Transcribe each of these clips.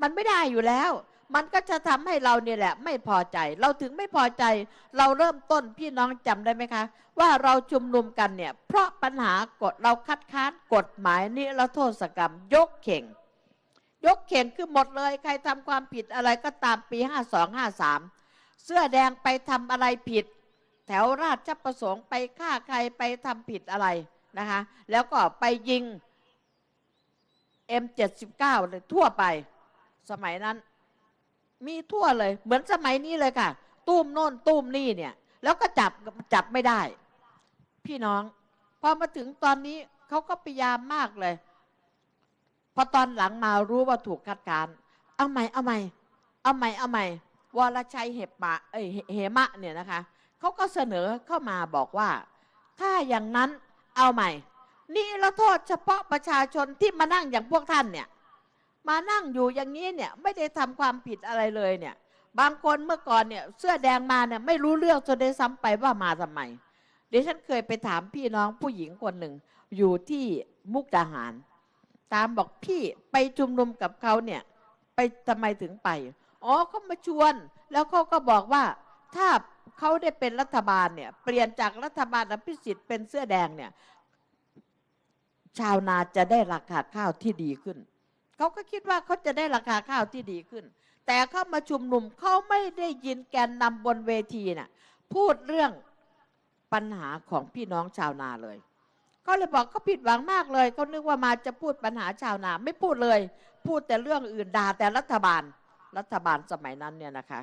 มันไม่ได้อยู่แล้ว มันก็จะทำให้เราเนี่ยแหละ ไม่พอใจ เราถึงไม่พอใจ เราเริ่มต้นพี่น้องจำได้ไหมคะ ว่าเราชุมนุมกันเนี่ย เพราะปัญหากฎเราคัดค้านกฎหมายนิรโทษกรรม ยกเข่ง ยกเข่งคือหมดเลย ใครทำความผิดอะไรก็ตามปี52 53เสื้อแดงไปทำอะไรผิด แถวราชประสงค์ไปฆ่าใครไปทำผิดอะไรนะคะ แล้วก็ไปยิง M79 เลยทั่วไป สมัยนั้น มีทั่วเลย เหมือนสมัยนี้เลยค่ะ ตุ้มโน่นตุ้มนี่เนี่ย แล้วก็จับจับไม่ได้ พี่น้องพอมาถึงตอนนี้เขาก็พยายามมากเลยพอตอนหลังมารู้ว่าถูกคัดค้านเอาใหม่เอาใหม่เอาใหม่เอาใหม่วรชัยเห็บมะเอ้ยเหมะเนี่ยนะคะเขาก็เสนอเข้ามาบอกว่า ถ้าอย่างนั้นเอาใหม่ นี่ละโทษเฉพาะประชาชนที่มานั่งอย่างพวกท่านเนี่ย มานั่งอยู่อย่างนี้เนี่ยไม่ได้ทำความผิดอะไรเลยเนี่ย บางคนเมื่อก่อนเนี่ย เสื้อแดงมาเนี่ยไม่รู้เรื่องจนได้ซ้ำไปว่ามาทำไมเดี๋ยวฉันเคยไปถามพี่น้องผู้หญิงคนหนึ่ง อยู่ที่มุกดาหาร ตามบอกพี่ไปชุมนุมกับเขาเนี่ย ไปทำไมถึงไปอ๋อเขามาชวน แล้วเขาก็บอกว่าถ้าเขาได้เป็นรัฐบาลเนี่ย เปลี่ยนจากรัฐบาลอภิสิทธิ์เป็นเสื้อแดงเนี่ย ชาวนาจะได้ราคาข้าวที่ดีขึ้น เขาก็คิดว่าเขาจะได้ราคาข้าวที่ดีขึ้น แต่เข้ามาชุมนุมเขาไม่ได้ยินแกนนำบนเวทีน่ะพูดเรื่องปัญหาของพี่น้องชาวนาเลยเขาเลยบอกเขาผิดหวังมากเลยเขานึกว่ามาจะพูดปัญหาชาวนา ไม่พูดเลย พูดแต่เรื่องอื่นด่าแต่รัฐบาลรัฐบาลสมัยนั้นเนี่ยนะคะ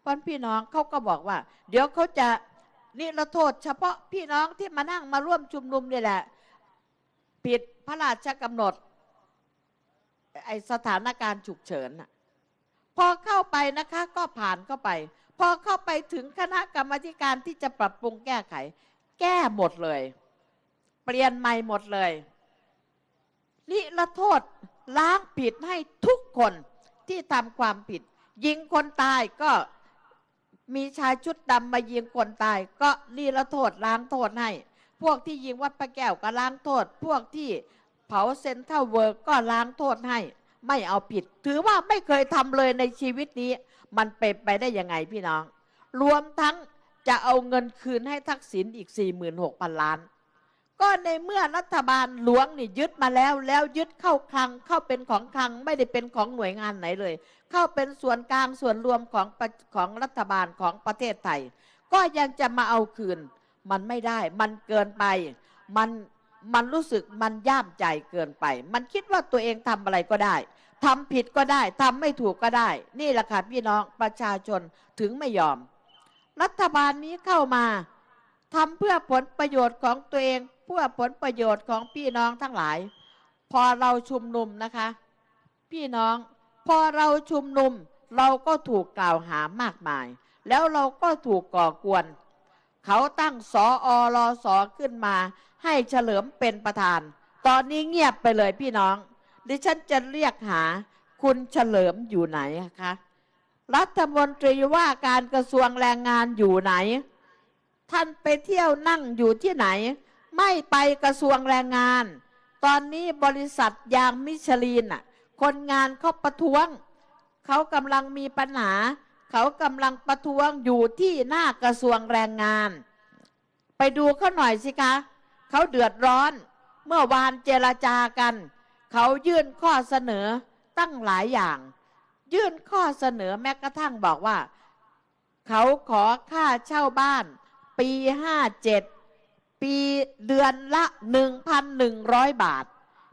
เพราะพี่น้องเขาก็บอกว่า เดี๋ยวเขาจะนิรโทษ เฉพาะพี่น้องที่มานั่งมาร่วมชุมนุมเนี่ยแหละ ผิดพระราชกำหนด ไอสถานการณ์ฉุกเฉินน่ะพอเข้าไปนะคะก็ผ่านเข้าไป พอเข้าไปถึงคณะกรรมการที่จะปรับปรุงแก้ไข แก้หมดเลย เปลี่ยนใหม่หมดเลยนิรโทษล้างผิดให้ทุกคนที่ทำความผิด ยิงคนตายก็มีชายชุดดำมายิงคนตาย ก็นิรโทษล้างโทษให้ พวกที่ยิงวัดพระแก้วก็ล้างโทษ พวกที่ เผาเซนเทรัลเวิร์กก็ล้างโทษให้ ไม่เอาผิด ถือว่าไม่เคยทำเลยในชีวิตนี้ มันเป็นไปได้ยังไงพี่น้อง รวมทั้งจะเอาเงินคืนให้ทักษิณอีก 46,000 ล้าน ก็ในเมื่อรัฐบาลหลวงนี่ยึดมาแล้ว แล้วยึดเข้าคลังเข้าเป็นของคลังไม่ได้เป็นของหน่วยงานไหนเลย เข้าเป็นส่วนกลางส่วนรวมของของรัฐบาลของประเทศไทย ก็ยังจะมาเอาคืน มันไม่ได้ มันเกินไป มัน มันรู้สึกมันย่ามใจเกินไป มันคิดว่าตัวเองทำอะไรก็ได้ทำผิดก็ได้ทำไม่ถูกก็ได้ นี่แหละค่ะพี่น้องประชาชนถึงไม่ยอม รัฐบาลนี้เข้ามาทำเพื่อผลประโยชน์ของตัวเอง เพื่อผลประโยชน์ของพี่น้องทั้งหลาย พอเราชุมนุมนะคะ พี่น้อง พอเราชุมนุม เราก็ถูกกล่าวหามากมาย แล้วเราก็ถูกก่อกวน เขาตั้งสออรอสอขึ้นมา ให้เฉลิมเป็นประธาน ตอนนี้เงียบไปเลยพี่น้อง ดิฉันจะเรียกหาคุณเฉลิมอยู่ไหนคะรัฐมนตรีว่าการกระทรวงแรงงานอยู่ไหน ท่านไปเที่ยวนั่งอยู่ที่ไหน ไม่ไปกระทรวงแรงงาน ตอนนี้บริษัทยางมิชลินคนงานเขาประท้วง เขากำลังมีปัญหา เขากำลังประท้วงอยู่ที่หน้ากระทรวงแรงงาน ไปดูเขาหน่อยสิคะ เขาเดือดร้อน เมื่อวานเจรจากัน เขายื่นข้อเสนอตั้งหลายอย่าง ยื่นข้อเสนอแม้กระทั่งบอกว่า เขาขอค่าเช่าบ้าน ปีห้าเจ็ดปีเดือนละหนึ่งพันหนึ่งร้อยบาท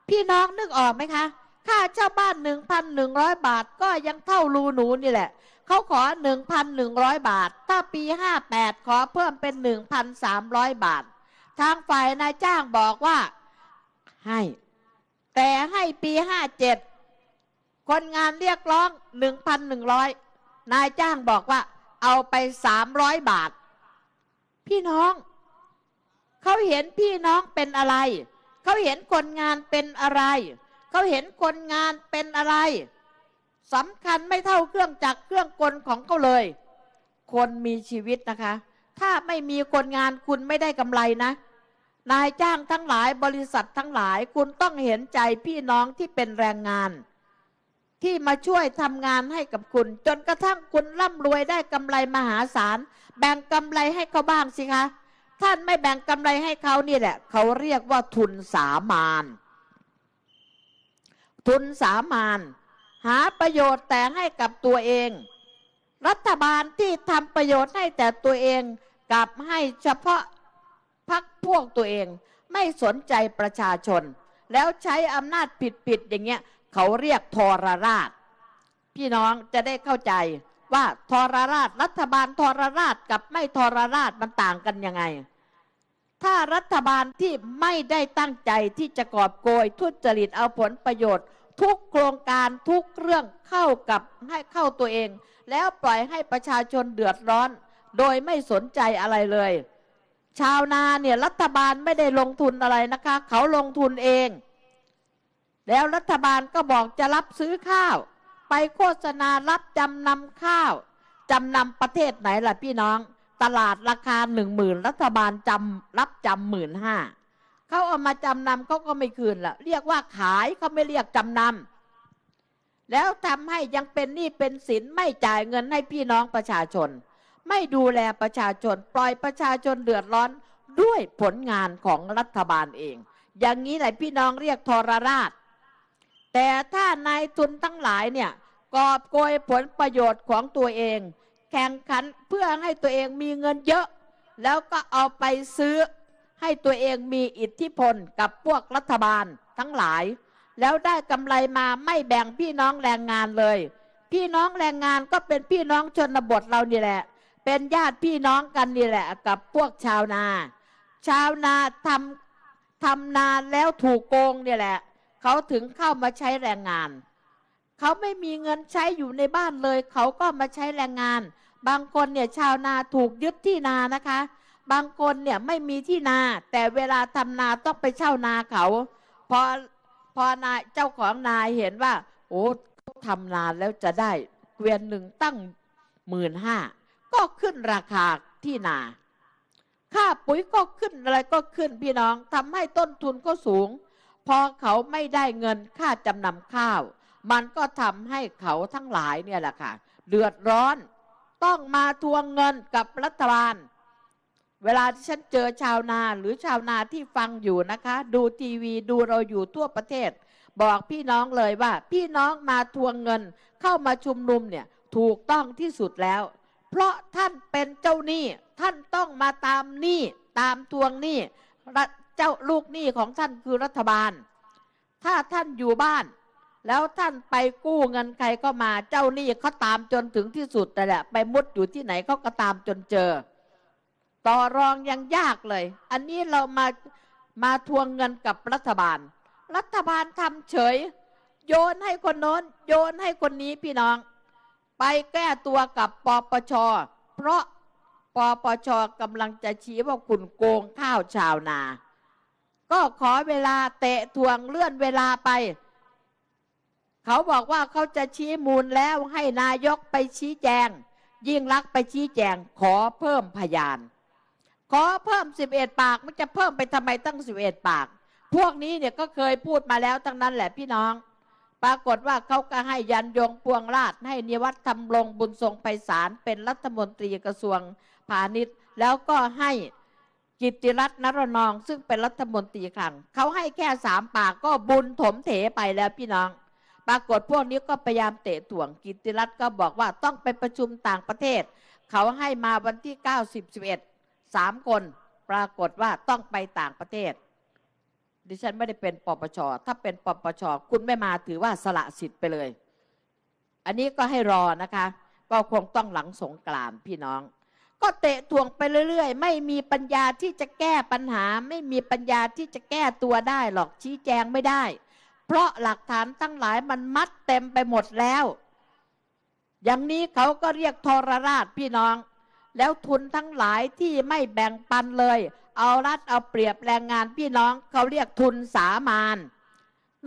พี่น้องนึกออกไหมคะ ค่าเช่าบ้านหนึ่งพันหนึ่งร้อยบาทก็ยังเท่ารูหนูนี่แหละ เขาขอหนึ่งพันหนึ่งร้อยบาท ถ้าปีห้าแปดขอเพิ่มเป็นหนึ่งพันสามร้อยบาท ทางฝ่ายนายจ้างบอกว่าให้ แต่ให้ปีห้าเจ็ดคนงานเรียกร้องหนึ่งพันหนึ่งร้อยนายจ้างบอกว่า เอาไปสามร้อยบาท พี่น้อง เขาเห็นพี่น้องเป็นอะไร เขาเห็นคนงานเป็นอะไร เขาเห็นคนงานเป็นอะไร สำคัญไม่เท่าเครื่องจักรเครื่องกลของเขาเลย คนมีชีวิตนะคะ ถ้าไม่มีคนงานคุณไม่ได้กำไรนะ นายจ้างทั้งหลายบริษัททั้งหลายคุณต้องเห็นใจพี่น้องที่เป็นแรงงาน ที่มาช่วยทำงานให้กับคุณ จนกระทั่งคุณร่ำรวยได้กำไรมหาศาล แบ่งกำไรให้เขาบ้างสิคะ ท่านไม่แบ่งกำไรให้เขานี่แหละ เขาเรียกว่าทุนสามาน ทุนสามาน หาประโยชน์แต่ให้กับตัวเอง รัฐบาลที่ทำประโยชน์ให้แต่ตัวเองกลับให้เฉพาะพักพวกตัวเอง ไม่สนใจประชาชน แล้วใช้อำนาจผิดๆอย่างเงี้ย เขาเรียกทรราช พี่น้องจะได้เข้าใจว่าทรราช รัฐบาลทรราชกับไม่ทรราชมันต่างกันยังไง ถ้ารัฐบาลที่ไม่ได้ตั้งใจที่จะกอบโกยทุจริตเอาผลประโยชน์ ทุกโครงการทุกเรื่องเข้ากับให้เข้าตัวเอง แล้วปล่อยให้ประชาชนเดือดร้อน โดยไม่สนใจอะไรเลย ชาวนาเนี่ยรัฐบาลไม่ได้ลงทุนอะไรนะคะ เขาลงทุนเอง แล้วรัฐบาลก็บอกจะรับซื้อข้าว ไปโฆษณารับจำนำข้าวจำนำประเทศไหนล่ะพี่น้อง ตลาดราคาหนึ่งหมื่นรัฐบาลจำรับจำหมื่นห้า เขาเอามาจำนำเขาก็ไม่คืนละเรียกว่าขายเขาไม่เรียกจำนำแล้วทำให้ยังเป็นหนี้เป็นสินไม่จ่ายเงินให้พี่น้องประชาชน ไม่ดูแลประชาชน ปล่อยประชาชนเดือดร้อนด้วยผลงานของรัฐบาลเอง อย่างนี้แหละพี่น้องเรียกทรราช แต่ถ้านายทุนทั้งหลายเนี่ยกอบโกยผลประโยชน์ของตัวเอง แข่งขันเพื่อให้ตัวเองมีเงินเยอะ แล้วก็เอาไปซื้อ ให้ตัวเองมีอิทธิพลกับพวกรัฐบาลทั้งหลาย แล้วได้กำไรมาไม่แบ่งพี่น้องแรงงานเลย พี่น้องแรงงานก็เป็นพี่น้องชนบทเรานี่แหละ เป็นญาติพี่น้องกันนี่แหละ กับพวกชาวนา ชาวนาทำทำนาแล้วถูกโกงนี่แหละ เขาถึงเข้ามาใช้แรงงาน เขาไม่มีเงินใช้อยู่ในบ้านเลย เขาก็มาใช้แรงงาน บางคนเนี่ยชาวนาถูกยึดที่นานะคะ บางคนเนี่ยไม่มีที่นา แต่เวลาทำนาต้องไปเช่านาเขาพอพอนายเจ้าของนาเห็นว่า โอ้ทำนาแล้วจะได้เกวียนหนึ่งตั้งหมื่นห้าก็ขึ้นราคาที่นา ค่าปุ๋ยก็ขึ้นอะไรก็ขึ้นพี่น้องทำให้ต้นทุนก็สูง พอเขาไม่ได้เงินค่าจำนำข้าว มันก็ทำให้เขาทั้งหลายเนี่ยแหละค่ะ เดือดร้อน ต้องมาทวงเงินกับรัฐบาล เวลาที่ฉันเจอชาวนาหรือชาวนาที่ฟังอยู่นะคะ ดูทีวีดูเราอยู่ทั่วประเทศ บอกพี่น้องเลยว่า พี่น้องมาทวงเงินเข้ามาชุมนุมเนี่ยถูกต้องที่สุดแล้ว เพราะท่านเป็นเจ้าหนี้ ท่านต้องมาตามหนี้ตามทวงหนี้เจ้าลูกหนี้ของท่านคือรัฐบาล ถ้าท่านอยู่บ้าน แล้วท่านไปกู้เงินใครก็มาเจ้าหนี้เขาตามจนถึงที่สุดแต่แหละ ไปมุดอยู่ที่ไหนเขาก็ตามจนเจอ ต่อรองยังยากเลย อันนี้เรามามาทวงเงินกับรัฐบาล รัฐบาลทำเฉย โยนให้คนโน้น โยนให้คนนี้พี่น้อง ไปแก้ตัวกับปปช เพราะปปชกำลังจะชี้ว่าคุณโกงข้าวชาวนา ก็ขอเวลาเตะทวงเลื่อนเวลาไป เขาบอกว่าเขาจะชี้มูลแล้วให้นายกไปชี้แจง ยิ่งรักไปชี้แจงขอเพิ่มพยาน ขอเพิ่ม11ปากมันจะเพิ่มไปทำไมตั้ง11ปาก พวกนี้เนี่ยก็เคยพูดมาแล้วทั้งนั้นแหละพี่น้อง ปรากฏว่าเขาก็ให้ยันยงปวงราชให้นิวัฒน์ทำรงบุญทรงไพศาลเป็นรัฐมนตรีกระทรวงพาณิชย์ แล้วก็ให้กิติรัตน์นรนอง ซึ่งเป็นรัฐมนตรีคลังเขาให้แค่สามปากก็บุญถมเถไปแล้วพี่น้อง ปรากฏพวกนี้ก็พยายามเตะถ่วงกิตติรัตน์ก็บอกว่าต้องไปประชุมต่างประเทศ เขาให้มาวันที่9 10 11 สามคนปรากฏว่าต้องไปต่างประเทศ ดิฉันไม่ได้เป็นปปช ถ้าเป็นปปช คุณไม่มาถือว่าสละสิทธิ์ไปเลย อันนี้ก็ให้รอนะคะ ก็คงต้องหลังสงกรานพี่น้อง ก็เตะทวงไปเรื่อยๆ ไม่มีปัญญาที่จะแก้ปัญหา ไม่มีปัญญาที่จะแก้ตัวได้หรอกชี้แจงไม่ได้ เพราะหลักฐานทั้งหลายมันมัดเต็มไปหมดแล้ว อย่างนี้เขาก็เรียกทรราชพี่น้อง แล้วทุนทั้งหลายที่ไม่แบ่งปันเลย เอารัดเอาเปรียบแรงงานพี่น้องเขาเรียกทุนสามาน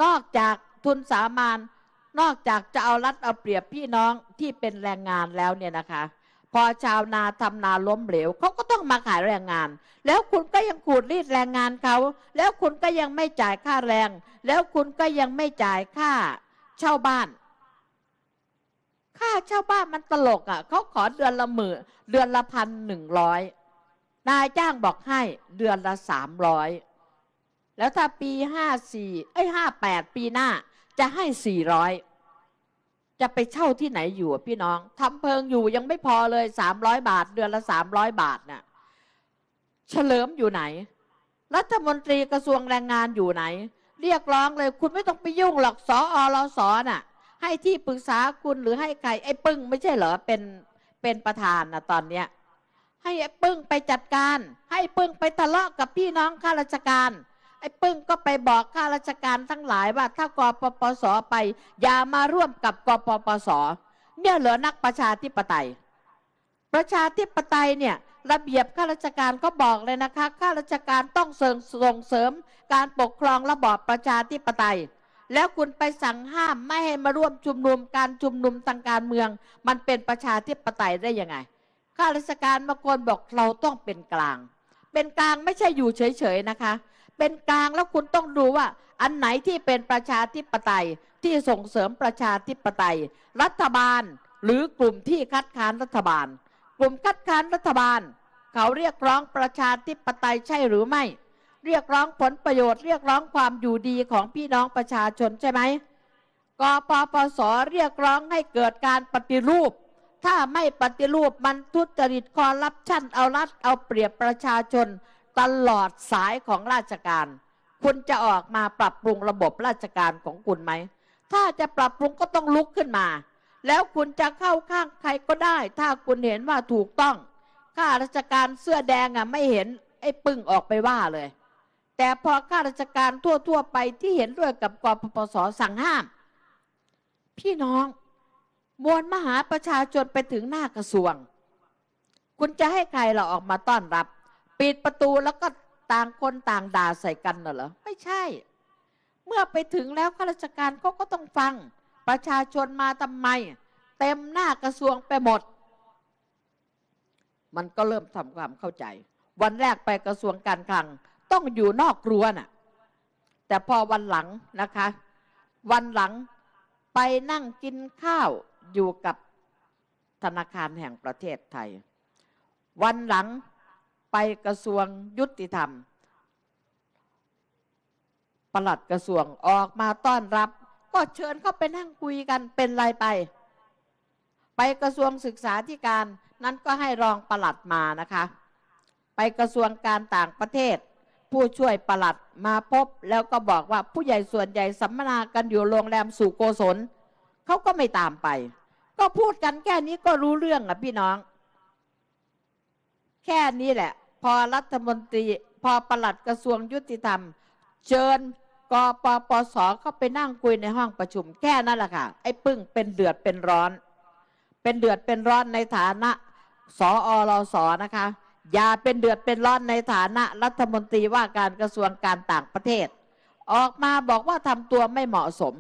นอกจากทุนสามานนอกจากจะเอารัดเอาเปรียบพี่น้องที่เป็นแรงงานแล้วเนี่ยนะคะ พอชาวนาทำนาล้มเหลวเขาก็ต้องมาขายแรงงาน แล้วคุณก็ยังขูดรีดแรงงานเขา แล้วคุณก็ยังไม่จ่ายค่าแรง แล้วคุณก็ยังไม่จ่ายค่าเช่าบ้าน ค่าเช่าบ้านมันตลกอะเขาขอเดือนละหมื่นเดือนละพันหนึ่งร้อยนายจ้างบอกให้เดือนละสามร้อยแล้วถ้าปีห้าสี่เอ้ยห้าแปดปีหน้าจะให้สี่ร้อยจะไปเช่าที่ไหนอยู่พี่น้องทำเพิงอยู่ยังไม่พอเลยสามร้อยบาท เดือนละสามร้อยบาทน่ะเฉลิมอยู่ไหน รัฐมนตรีกระทรวงแรงงานอยู่ไหน เรียกร้องเลยคุณไม่ต้องไปยุ่งหรอกสออรสน่ะ ให้ที่ปรึกษาคุณหรือให้ใครไอ้ปึ้งไม่ใช่เหรอเป็นเป็นประธานนะตอนเนี้ยให้ไอ้ปึ้งไปจัดการ ให้ปึ้งไปทะเลาะกับพี่น้องข้าราชการ ไอ้ปึ้งก็ไปบอกข้าราชการทั้งหลายว่า ถ้ากปปสไป อย่ามาร่วมกับกปปสเนี่ยเหรอนักประชาธิปไตย ประชาธิปไตยเนี่ยระเบียบข้าราชการก็บอกเลยนะคะข้าราชการต้องส่งเสริมการปกครองระบอบประชาธิปไตย แล้วคุณไปสั่งห้ามไม่ให้มาร่วมชุมนุมการชุมนุมทางการเมือง มันเป็นประชาธิปไตยได้ยังไง ข้าราชการบางคนบอกเราต้องเป็นกลาง เป็นกลางไม่ใช่อยู่เฉยๆนะคะ เป็นกลางแล้วคุณต้องดูว่า อันไหนที่เป็นประชาธิปไตยที่ส่งเสริมประชาธิปไตย รัฐบาลหรือกลุ่มที่คัดค้านรัฐบาล กลุ่มคัดค้านรัฐบาล เขาเรียกร้องประชาธิปไตยใช่หรือไม่ เรียกร้องผลประโยชน์ เรียกร้องความอยู่ดีของพี่น้องประชาชนใช่ไหมกปปสเรียกร้องให้เกิดการปฏิรูป ถ้าไม่ปฏิรูปมันทุจริตคอร์รัปชันเอารัดเอาเปรียบประชาชนตลอดสายของราชการ คุณจะออกมาปรับปรุงระบบราชการของคุณไหม ถ้าจะปรับปรุงก็ต้องลุกขึ้นมา แล้วคุณจะเข้าข้างใครก็ได้ ถ้าคุณเห็นว่าถูกต้องข้าราชการเสื้อแดงอะไม่เห็นไอ้ปึ้งออกไปว่าเลย แต่พอข้าราชการทั่ว ๆ ไปที่เห็นด้วยกับกปปสสั่งห้าม พี่น้องมวลมหาประชาชนไปถึงหน้ากระทรวง คุณจะให้ใครเราออกมาต้อนรับ ปิดประตูแล้วก็ต่างคนต่างด่าใส่กันน่ะเหรอ ไม่ใช่ เมื่อไปถึงแล้วข้าราชการเขาก็ต้องฟัง ประชาชนมาทำไม เต็มหน้ากระทรวงไปหมด มันก็เริ่มทำความเข้าใจ วันแรกไปกระทรวงการคลัง ต้องอยู่นอกรั้วน่ะ แต่พอวันหลังนะคะ วันหลังไปนั่งกินข้าวอยู่กับธนาคารแห่งประเทศไทย วันหลังไปกระทรวงยุติธรรมปลัดกระทรวงออกมาต้อนรับ ก็เชิญเข้าไปนั่งคุยกันเป็นไรไป ไปกระทรวงศึกษาธิการนั้นก็ให้รองปลัดมานะคะ ไปกระทรวงการต่างประเทศ ผู้ช่วยปลัดมาพบแล้วก็บอกว่าผู้ใหญ่ส่วนใหญ่สัมมนากันอยู่โรงแรมสุโกศลเขาก็ไม่ตามไป ก็พูดกันแค่นี้ก็รู้เรื่องอะพี่น้อง แค่นี้แหละ พอรัฐมนตรี พอปลัดกระทรวงยุติธรรม เชิญกปปสเข้าไปนั่งคุยในห้องประชุมแค่นั้นแหละค่ะ ไอ้ปึ้งเป็นเดือดเป็นร้อน เป็นเดือดเป็นร้อนในฐานะสออรสนะคะ อย่าเป็นเดือดเป็นร้อนในฐานะรัฐมนตรีว่าการกระทรวงการต่างประเทศ ออกมาบอกว่าทำตัวไม่เหมาะสม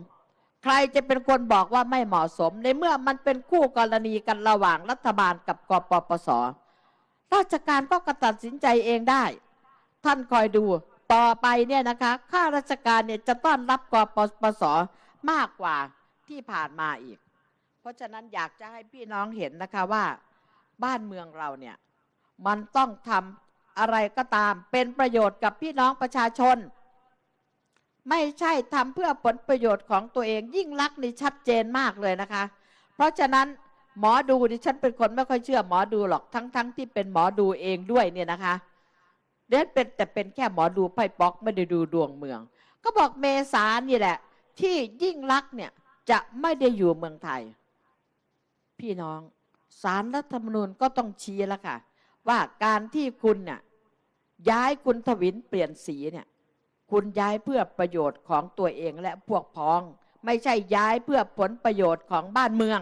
ใครจะเป็นคนบอกว่าไม่เหมาะสม ในเมื่อมันเป็นคู่กรณีกันระหว่างรัฐบาลกับกปปสราชการก็กระตัดสินใจเองได้ ท่านคอยดูต่อไปเนี่ยนะคะข้าราชการเนี่ยจะต้อนรับกปปสมากกว่าที่ผ่านมาอีก เพราะฉะนั้นอยากจะให้พี่น้องเห็นนะคะว่า บ้านเมืองเราเนี่ย มันต้องทำอะไรก็ตาม เป็นประโยชน์กับพี่น้องประชาชน ไม่ใช่ทำเพื่อผลประโยชน์ของตัวเอง ยิ่งลักษณ์นี่ชัดเจนมากเลยนะคะ เพราะฉะนั้นหมอดูดิฉันเป็นคนไม่ค่อยเชื่อหมอดูหรอกทั้งๆทที่เป็นหมอดูเองด้วยเนี่ยนะคะเดนเป็นแต่เป็นแค่หมอดูไพ่ป๊อกไม่ได้ดูดวงเมือง ก็บอกเมษานี่แหละ ที่ยิ่งลักษณ์เนี่ยจะไม่ได้อยู่เมืองไทย พี่น้องสารรัฐธรรมนูญก็ต้องชี้แล้วค่ะ ว่าการที่คุณเนี่ยย้ายคุณทวินเปลี่ยนสีเนี่ย คุณย้ายเพื่อประโยชน์ของตัวเองและพวกพ้อง ไม่ใช่ย้ายเพื่อผลประโยชน์ของบ้านเมือง